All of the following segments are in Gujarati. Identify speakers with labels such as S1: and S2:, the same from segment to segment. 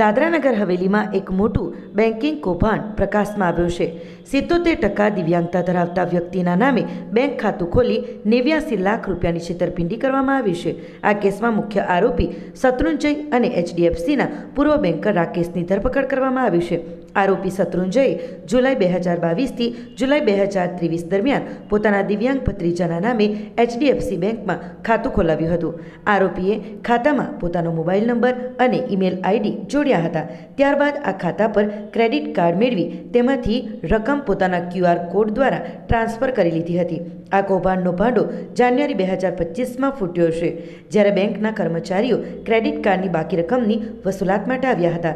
S1: દાદરાનગર હવેલીમાં એક મોટું બેન્કિંગ કૌભાંડ પ્રકાશમાં આવ્યું છે. સિત્તોતેર ટકા દિવ્યાંગતા ધરાવતા વ્યક્તિના નામે બેંક ખાતું ખોલી નેવ્યાસી લાખ રૂપિયાની છેતરપિંડી કરવામાં આવી છે. આ કેસમાં મુખ્ય આરોપી શત્રુંજય અને એચડીએફસીના પૂર્વ બેન્કર રાકેશની ધરપકડ કરવામાં આવી છે. આરોપી શત્રુંજયે જુલાઈ બે હજાર બાવીસથી જુલાઈ બે હજાર ત્રેવીસ દરમિયાન પોતાના દિવ્યાંગ ભત્રીજાના નામે એચડીએફસી બેંકમાં ખાતું ખોલાવ્યું હતું. આરોપીએ ખાતામાં પોતાનો મોબાઈલ નંબર અને ઈમેલ આઈડી જોડ્યા હતા. ત્યારબાદ આ ખાતા પર ક્રેડિટ કાર્ડ મેળવી તેમાંથી રકમ પોતાના ક્યુઆર કોડ દ્વારા ટ્રાન્સફર કરી લીધી હતી. આ કૌભાંડનો ભાંડો જાન્યુઆરી બે હજાર પચીસમાં ફૂટ્યો છે, જ્યારે બેંકના કર્મચારીઓ ક્રેડિટ કાર્ડની બાકી રકમની વસૂલાત માટે આવ્યા હતા.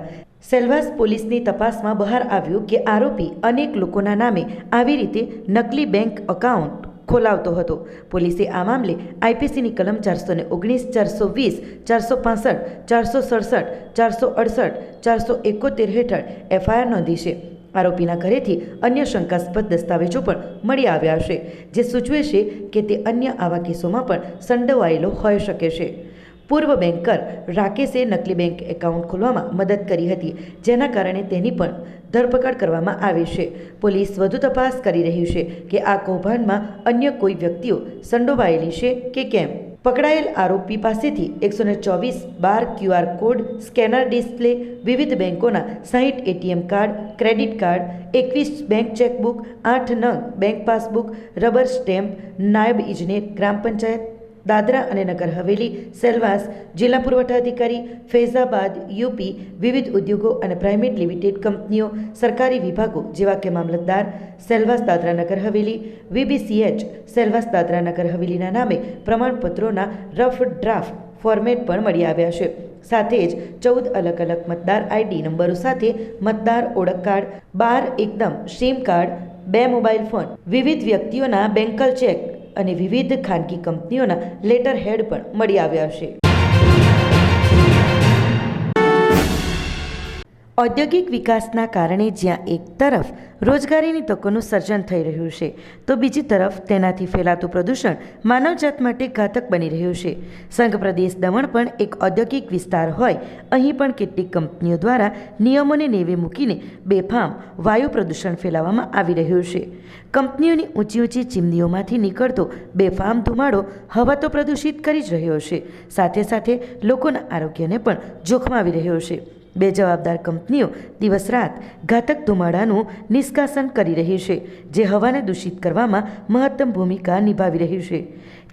S1: સેલ્વાસ પોલીસની તપાસમાં બહાર આવ્યું કે આરોપી અનેક લોકોના નામે આવી રીતે નકલી બેંક એકાઉન્ટ ખોલાવતો હતો. પોલીસે આ મામલે આઈપીસીની કલમ ચારસો ને ઓગણીસ, ચારસો વીસ, ચારસો પાસઠ, ચારસો સડસઠ, ચારસો અડસઠ, ચારસો એકોતેર હેઠળ એફઆઈઆર નોંધી છે. આરોપીના ઘરેથી અન્ય શંકાસ્પદ દસ્તાવેજો પણ મળી આવ્યા છે, જે સૂચવે છે કે તે અન્ય આવા કેસોમાં પણ સંડોવાયેલો હોઈ શકે છે. પૂર્વ બેન્કર રાકેશે નકલી બેંક એકાઉન્ટ ખોલવામાં મદદ કરી હતી, જેના કારણે તેની પણ ધરપકડ કરવામાં આવી છે. પોલીસ વધુ તપાસ કરી રહી છે કે આ કૌભાંડમાં અન્ય કોઈ વ્યક્તિઓ સંડોવાયેલી છે કે કેમ. પકડાયેલ આરોપી પાસેથી એકસો ને ચોવીસ બાર ક્યુઆર કોડ, સ્કેનર ડિસ્પ્લે, વિવિધ બેંકોના સાહીઠ એટીએમ કાર્ડ, ક્રેડિટ કાર્ડ, એકવીસ બેંક ચેકબુક, આઠ નંગ બેંક પાસબુક, રબર સ્ટેમ્પ, નાયબ ઇજનેર, ગ્રામ પંચાયત દાદરા અને નગર હવેલી, સેલવાસ, જિલ્લા પુરવઠા અધિકારી, ફૈઝાબાદ, યુપી, વિવિધ ઉદ્યોગો અને પ્રાઇવેટ લિમિટેડ કંપનીઓ, સરકારી વિભાગો જેવા કે મામલતદાર, સેલવાસ દાદરા નગર હવેલી, વીબીસીએચ, સેલવાસ દાદરા નગર હવેલીના નામે પ્રમાણપત્રોના રફ ડ્રાફ્ટ ફોર્મેટ પણ મળી આવ્યા છે. સાથે જ ચૌદ અલગ અલગ મતદાર આઈડી નંબરો સાથે મતદાર ઓળખ કાર્ડ, બાર એકદમ, સિમ કાર્ડ, બે મોબાઈલ ફોન, વિવિધ વ્યક્તિઓના બેંકલ ચેક અને વિવિધ ખાનગી કંપનીઓના લેટર હેડ પણ મળી આવ્યા છે. ઔદ્યોગિક વિકાસના કારણે જ્યાં એક તરફ રોજગારીની તકોનું સર્જન થઈ રહ્યું છે, તો બીજી તરફ તેનાથી ફેલાતું પ્રદૂષણ માનવજાત માટે ઘાતક બની રહ્યું છે. સંઘ પ્રદેશ દમણ પણ એક ઔદ્યોગિક વિસ્તાર હોય, અહીં પણ કેટલીક કંપનીઓ દ્વારા નિયમોને નેવે મૂકીને બેફામ વાયુ પ્રદૂષણ ફેલાવવામાં આવી રહ્યું છે. કંપનીઓની ઊંચી ઊંચી ચીમનીઓમાંથી નીકળતો બેફામ ધુમાડો હવા તો પ્રદૂષિત કરી જ રહ્યો છે, સાથે સાથે લોકોના આરોગ્યને પણ જોખમાવી રહ્યો છે. બે જવાબદાર કંપનીઓ દિવસ રાત ઘાતક ધુમાડાનું નિષ્કાસન કરી રહી છે, જે હવાને દૂષિત કરવામાં મહત્તમ ભૂમિકા નિભાવી રહી છે.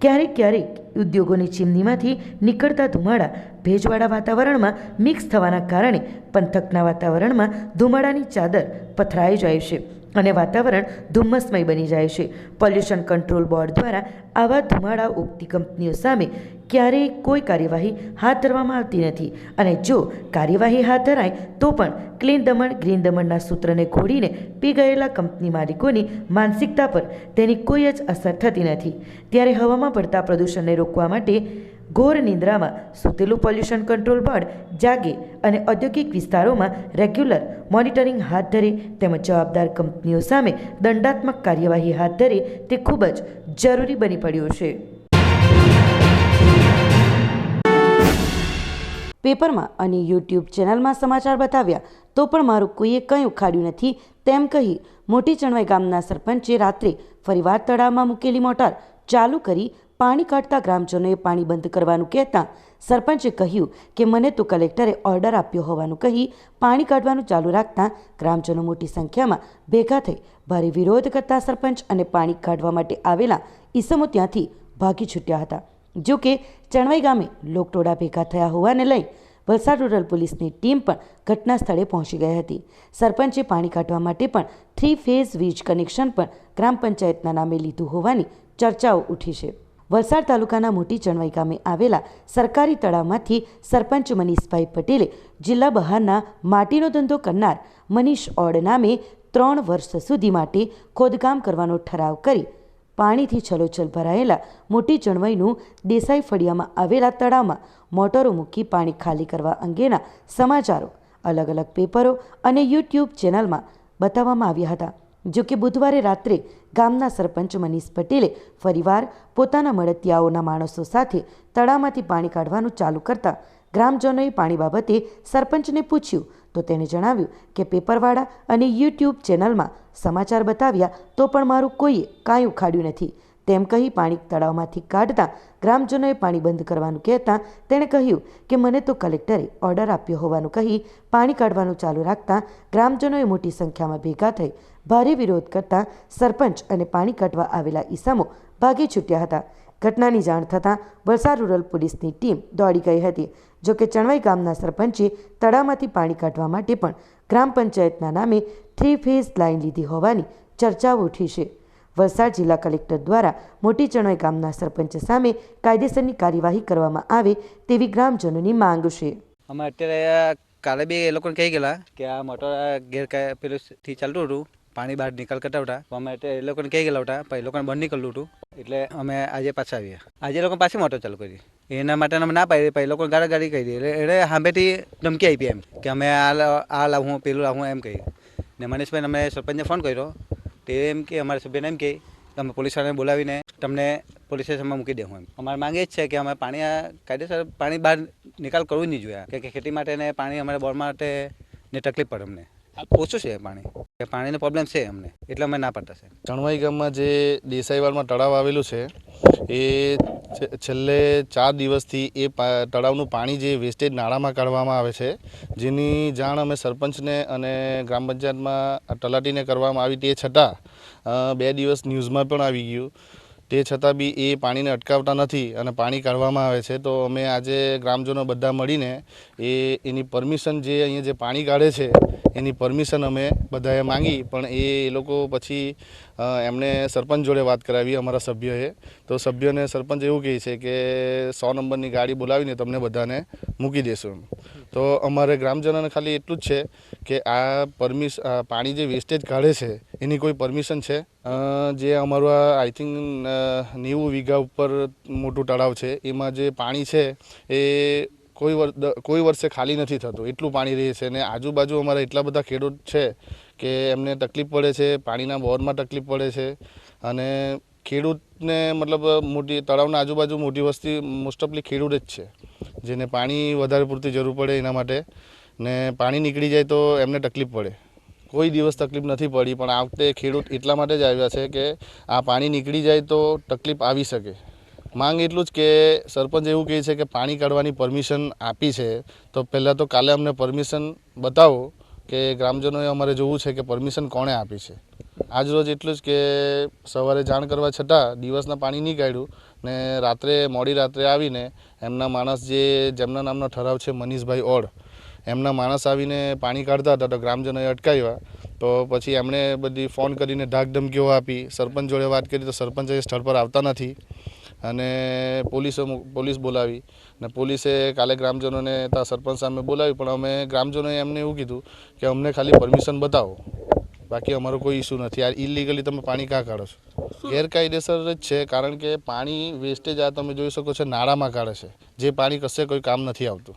S1: ક્યારેક ક્યારેક ઉદ્યોગોની ચીમનીમાંથી નીકળતા ધુમાડા ભેજવાળા વાતાવરણમાં મિક્સ થવાના કારણે પંથકના વાતાવરણમાં ધુમાડાની ચાદર પથરાઈ જાય છે અને વાતાવરણ ધુમ્મસમય બની જાય છે. પોલ્યુશન કંટ્રોલ બોર્ડ દ્વારા આવા ધુમાડા ઉગતી કંપનીઓ સામે ક્યારેય કોઈ કાર્યવાહી હાથ ધરવામાં આવતી નથી. અને જો કાર્યવાહી હાથ ધરાય, તો પણ ક્લીન દમણ, ગ્રીન દમણના સૂત્રને ઘોડીને પી ગયેલા કંપની માલિકોની માનસિકતા પર તેની કોઈ જ અસર થતી નથી. ત્યારે હવામાં પડતા પ્રદૂષણને રોકવા માટે ઘોર નિંદ્રામાં સૂતેલું પોલ્યુશન કંટ્રોલ બોર્ડ જાગે અને ઔદ્યોગિક વિસ્તારોમાં રેગ્યુલર મોનિટરિંગ હાથ ધરે તેમજ જવાબદાર કંપનીઓ સામે દંડાત્મક કાર્યવાહી હાથ ધરે તે ખૂબ જ જરૂરી બની પડ્યું છે. પેપરમાં અને યુટ્યુબ ચેનલમાં સમાચાર બતાવ્યા, તો પણ મારું કોઈએ કંઈ ઉખાડ્યું નથી તેમ કહી મોટી ચણવાઈ ગામના સરપંચે રાત્રે ફરીવાર તળાવમાં મૂકેલી મોટર ચાલુ કરી પાણી કાઢતા ગ્રામજનોએ પાણી બંધ કરવાનું કહેતા સરપંચે કહ્યું કે મને તો કલેક્ટરે ઓર્ડર આપ્યો હોવાનું કહી પાણી કાઢવાનું ચાલુ રાખતા ગ્રામજનો મોટી સંખ્યામાં ભેગા થઈ ભારે વિરોધ કરતા સરપંચ અને પાણી કાઢવા માટે આવેલા ઈસમો ત્યાંથી ભાગી છૂટ્યા હતા. જો કે ચણવાઈ ગામે લોકટોળા ભેગા થયા હોવાને લઈ વલસાડ રૂરલ પોલીસની ટીમ પણ ઘટના સ્થળે પહોંચી ગઈ હતી. સરપંચે પાણી કાઢવા માટે પણ થ્રી ફેઝ વીજ કનેક્શન પણ ગ્રામ પંચાયતના નામે લીધું હોવાની ચર્ચાઓ ઉઠી છે. વલસાડ તાલુકાના મોટી ચણવાઈ ગામે આવેલા સરકારી તળાવમાંથી સરપંચ મનીષભાઈ પટેલે જિલ્લા બહારના માટીનો ધંધો કરનાર મનીષ ઓડ નામે ત્રણ વર્ષ સુધી માટે ખોદકામ કરવાનો ઠરાવ કરી પાણીથી છલોછલ ભરાયેલા મોટી ચણવાઈનું દેસાઈ ફળિયામાં આવેલા તળાવમાં મોટરો મૂકી પાણી ખાલી કરવા અંગેના સમાચારો અલગ અલગ પેપરો અને યુટ્યુબ ચેનલમાં બતાવવામાં આવ્યા હતા. જો કે બુધવારે રાત્રે ગામના સરપંચ મનીષ પટેલે ફરીવાર પોતાના મળતિયાઓના માણસો સાથે તળાવમાંથી પાણી કાઢવાનું ચાલુ કરતા ગ્રામજનોએ પાણી બાબતે સરપંચને પૂછ્યું તો તેણે જણાવ્યું કે પેપરવાળા અને યુટ્યુબ ચેનલમાં સમાચાર બતાવ્યા તો પણ મારું કોઈએ કાંઈ ઉખાડ્યું નથી. તેમ કહી પાણી તળાવમાંથી કાઢતા ગ્રામજનોએ પાણી બંધ કરવાનું કહેતા તેણે કહ્યું કે મને તો કલેક્ટરે ઓર્ડર આપ્યો હોવાનું કહી પાણી કાઢવાનું ચાલુ રાખતા ગ્રામજનોએ મોટી સંખ્યામાં ભેગા થઈ ભારે વિરોધ કરતા સરપંચ અને પાણી કાઢવા આવેલા ઈસામો ભાગી છૂટ્યા હતા. ઘટનાની જાણ થતાં વલસાડ રૂરલ પોલીસની ટીમ દોડી ગઈ હતી. જોકે ચણવાઈ ગામના સરપંચે તળાવમાંથી પાણી કાઢવા માટે પણ ગ્રામ પંચાયતના નામે થ્રી ફેઝ લાઇન લીધી હોવાની ચર્ચાઓ ઉઠી છે. વલસાડ જિલ્લા કલેક્ટર દ્વારા મોટી ચણોઈ ગામના સરપંચ સામે કાયદેસરની કાર્યવાહી કરવામાં આવે તેવી ગ્રામજનોની માંગ છે.
S2: અમે અત્યારે કાલે બી એ લોકોને કહી ગયેલા કે આ મોટર ગેરકાય પેલું થી ચાલતું હતું. પાણી બહાર નિકાલ કરતા હતા. અમે એ લોકોને કહી ગયેલા હતા પણ એ લોકોને બંધ નીકળતું હતું એટલે અમે આજે પાછા આવ્યા આજે લોકો પાછી મોટર ચાલુ કરી. એના માટે અમે ના પાડી પછી લોકોને ગાડા ગાડી કહી દીધી. એટલે એટલે સાંભેથી ધમકી આપી એમ, કે અમે આ આ લાવું, પેલું લાવું એમ કહી. ને મનીષભાઈને અમે સરપંચને ફોન કર્યો. તે એમ કે, અમારા સભ્યને એમ કહે અમે પોલીસવાળાને બોલાવીને તમને પોલીસ સ્ટેશનમાં મૂકી દેવું એમ. અમારે માંગે જ છે કે અમે પાણી કાયદેસર પાણી બહાર નિકાલ કરવું નહીં કે કે ખેતી માટે ને પાણી અમારે બોર માટે ને તકલીફ પડે અમને. ઓછું છે પાણી. પાણીનો પ્રોબ્લેમ છે અમને. એટલે અમે ના પડતા છે
S3: ચણવાઈ ગામમાં જે દેસાઈવાડમાં તળાવ આવેલું છે, એ છેલ્લે ચાર દિવસથી એ તળાવનું પાણી જે વેસ્ટેજ નાળામાં કાઢવામાં આવે છે, જેની જાણ અમે સરપંચને અને ગ્રામ પંચાયતમાં તલાટીને કરવામાં આવી તે છતાં બે દિવસ ન્યૂઝમાં પણ આવી ગયું. તે છતાં બી એ પાણીને અટકાવતા નથી અને પાણી કાઢવામાં આવે છે. તો અમે આજે ગ્રામજનો બધા મળીને એ, એની પરમિશન જે અહીંયા જે પાણી કાઢે છે એની પરમિશન અમે બધાએ માંગી, પણ એ લોકો પછી એમણે સરપંચ જોડે વાત કરાવી, અમારા સભ્યોએ. તો સભ્યોને સરપંચ એવું કહે છે કે, સો નંબરની ગાડી બોલાવીને તમને બધાને મૂકી દેશું. તો અમારે ગ્રામજનોને ખાલી એટલું જ છે કે આ પરમિશ પાણી જે વેસ્ટેજ કાઢે છે, એની કોઈ પરમિશન છે? જે અમારું આ, આઈ થિંક નેવું વીઘા ઉપર મોટું તળાવ છે, એમાં જે પાણી છે, એ કોઈ વર કોઈ વર્ષે ખાલી નથી થતું. એટલું પાણી રહે છે અને આજુબાજુ અમારા એટલા બધા ખેડૂત છે કે એમને તકલીફ પડે છે, પાણીના બોરમાં તકલીફ પડે છે અને ખેડૂતને મતલબ મોટી, તળાવના આજુબાજુ મોટી વસ્તી મોસ્ટ ઓફલી ખેડૂત જ છે. જેને પાણી વધારે પૂરતી જરૂર પડે એના માટે ને પાણી નીકળી જાય તો એમને તકલીફ પડે. કોઈ દિવસ તકલીફ નથી પડી, પણ આ વખતે ખેડૂત એટલા માટે જ આવ્યા છે કે આ પાણી નીકળી જાય તો તકલીફ આવી શકે. માંગ એટલું જ કે સરપંચ એવું કહે છે કે પાણી કાઢવાની પરમિશન આપી છે. તો પહેલાં તો કાલે અમને પરમિશન બતાવો કે ગ્રામજનોએ અમારે જોવું છે કે પરમિશન કોણે આપી છે. આજ રોજ એટલું જ કે સવારે જાણ કરવા છતાં દિવસના પાણી નહીં કાઢ્યું ને રાત્રે, મોડી રાત્રે આવીને એમના માણસ જે, જેમના નામનો ઠરાવ છે મનીષભાઈ ઓળ, એમના માણસ આવીને પાણી કાઢતા હતા તો ગ્રામજનોએ અટકાવ્યા. તો પછી એમણે બધી ફોન કરીને ધાક ધમકીઓ આપી. સરપંચ જોડે વાત કરી તો સરપંચ એ સ્થળ પર આવતા નથી. અને પોલીસો પોલીસ બોલાવી ને પોલીસે કાલે ગ્રામજનોને ત્યાં સરપંચ સામે બોલાવી, પણ અમે ગ્રામજનોએ એમને એવું કીધું કે અમને ખાલી પરમિશન બતાવો. બાકી અમારો કોઈ ઇસ્યુ નથી. આ ઇલીગલી તમે પાણી કાં કાઢો છો? ગેરકાયદેસર જ છે, કારણ કે પાણી વેસ્ટેજ આ તમે જોઈ શકો છો, નાળામાં કાઢે છે. જે પાણી કશે કોઈ કામ નથી આવતું.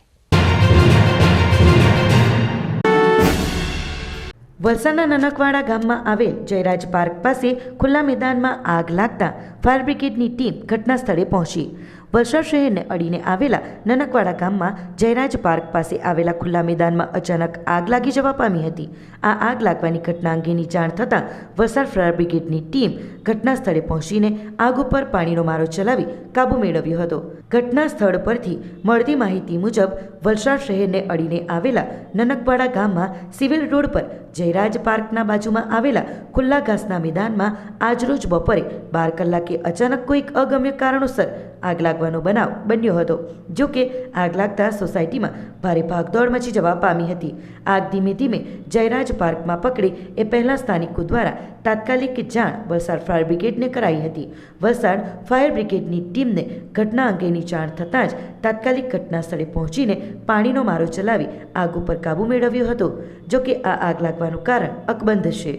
S1: વલસાડના નનકવાડા ગામમાં આવેલ જયરાજ પાર્ક પાસે ખુલ્લા મેદાનમાં આગ લાગતા ફાયર બ્રિગેડની ટીમ ઘટના સ્થળે પહોંચી. વલસાડ શહેરને અડીને આવેલા નનકવાડા ગામમાં જયરાજ પાર્ક પાસે આવેલા ખુલ્લા મેદાનમાં અચાનક આગ લાગી જવા પામી હતી. આ આગ લાગવાની ઘટના અંગેની જાણ થતાં વલસાડ ફાયર બ્રિગેડની ટીમ ઘટના સ્થળે પહોંચીને આગ ઉપર પાણીનો મારો ચલાવી કાબુ મેળવ્યો હતો. ઘટના સ્થળ પરથી મળતી માહિતી મુજબ વલસાડ શહેરને અડીને આવેલા નનકવાડા ગામમાં સિવિલ રોડ પર જયરાજ પાર્કના બાજુમાં આવેલા ખુલ્લા ઘાસના મેદાનમાં આજરોજ બપોરે બાર કલાકે અચાનક કોઈક અગમ્ય કારણોસર આગ લાગવાનો બનાવ બન્યો હતો, જો કે આગ લાગતા સોસાયટીમાં ભારે ભાગદોડ મચી જવા પામી હતી. આગ ધીમે ધીમે જયરાજ પાર્કમાં પકડે એ પહેલાં સ્થાનિકો દ્વારા તાત્કાલિક જાણ વલસાડ ફાયર બ્રિગેડને કરાઈ હતી. વલસાડ ફાયર બ્રિગેડની ટીમને ઘટના અંગેની જાણ થતાં જ તાત્કાલિક ઘટના સ્થળે પહોંચીને પાણીનો મારો ચલાવી આગ ઉપર કાબૂ મેળવ્યો હતો. જો કે આ આગ લાગવાનું કારણ અકબંધ છે.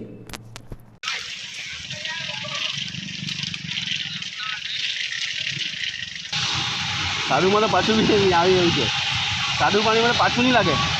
S4: સાદું મને પાછું બી આવી રહ્યું છે. સાદું પાણી મને પાછું નહીં લાગે.